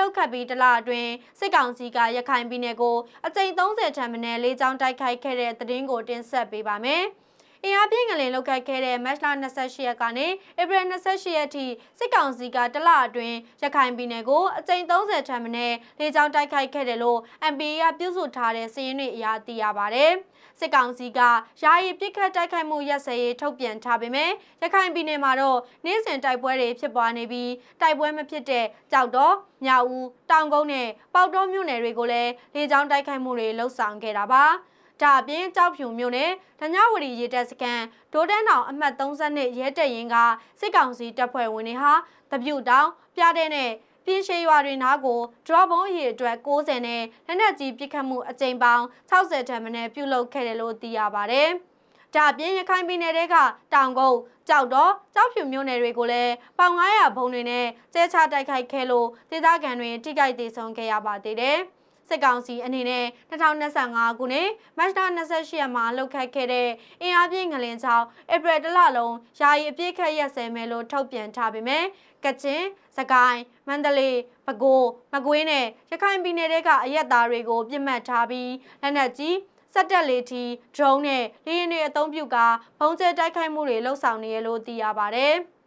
လှုပ်ခတ်ပြီးတလအတွင်းစစ်ကောင်စီကရခိုင်ပြည်နယ်ကိုအကြိမ်30ထံမနည်းလေးချောင်းတိုက်ခိုက်ခဲ့တဲ့သတင်းကိုတင်ဆက်ပေးပါမယ်။ အင်အားပြင်းငလင်လောက်ခတ်ခဲ့တဲ့မတ်လ28ရက်ကနေဧပြီ28ရက်ထိစစ်ကောင်စီကတလအတွင်းရခိုင်ပြည်နယ်ကိုအကြိမ်30ထံမနည်းလေကြောင်းတိုက်ခိုက်ခဲ့တယ်လို့ MPA ကပြုစုထားတဲ့စီးရင်တွေအရာသိရပါဗျ။စစ်ကောင်စီကယာယီပစ်ခတ်တိုက်ခိုက်မှုရက်စဲရေးထုတ်ပြန်ထားပေမဲ့ရခိုင်ပြည်နယ်မှာတော့နေ့စဉ်တိုက်ပွဲတွေဖြစ်ပွားနေပြီးတိုက်ပွဲမဖြစ်တဲ့ကြောက်တော့မြောက်ဦးတောင်ကုန်းနဲ့ပေါက်တော်မြို့နယ်တွေကိုလည်းလေကြောင်းတိုက်ခိုက်မှုတွေလှုပ်ဆောင်ခဲ့တာပါ။ ဒါအပြင်ကြောက်ဖြူမြို့နယ်ဒညဝတီရေတပ်စခန်းဒိုးတန်းတောင်အမှတ်32ရဲတပ်ရင်ကစစ်ကောင်စီတပ်ဖွဲ့ဝင်တွေဟာတပြုတ်တောင်ပြတဲ့နဲ့ပြင်းရှည်ရွာတွေနားကို drop ဘုံအရေအတွက်60နဲ့လက်နက်ကြီးပစ်ခတ်မှုအကြိမ်ပေါင်း60ထက်မနည်းပြုလုပ်ခဲ့တယ်လို့သိရပါဗျ။ဒါပြင်ရခိုင်ပြည်နယ်ကတောင်ကုန်းကြောက်တော့ကြောက်ဖြူမြို့နယ်တွေကိုလည်းပေါင်900ဘုံတွေနဲ့ကျဲချတိုက်ခိုက်ခဲ့လို့ဒေသခံတွေထိခိုက်ဒေဆုံးခဲ့ရပါသေးတယ်။ စစ်ကောင်စီအနေနဲ့2025ခုနှစ်မတ်လ28ရက်မှာလှုပ်ခတ်ခဲ့တဲ့အင်အားပြင်းငလင်ကြောင့်ဧပြီလလုံးယာယီအပြည့်ခတ်ရက်စဲမယ်လို့ထုတ်ပြန်ထားပေမဲ့ကချင်၊စကိုင်း၊မန္တလေး၊ပဲခူး၊မကွေးနဲ့ရခိုင်ပြည်နယ်တွေကအရက်သားတွေကိုပြစ်မှတ်ထားပြီးလက်နက်ကြီးစက်တက်လေထီဒရုန်းနဲ့လေယာဉ်တွေအသုံးပြုကာပုံကျဲတိုက်ခိုက်မှုတွေလှုပ်ဆောင်နေရလို့သိရပါဗျ။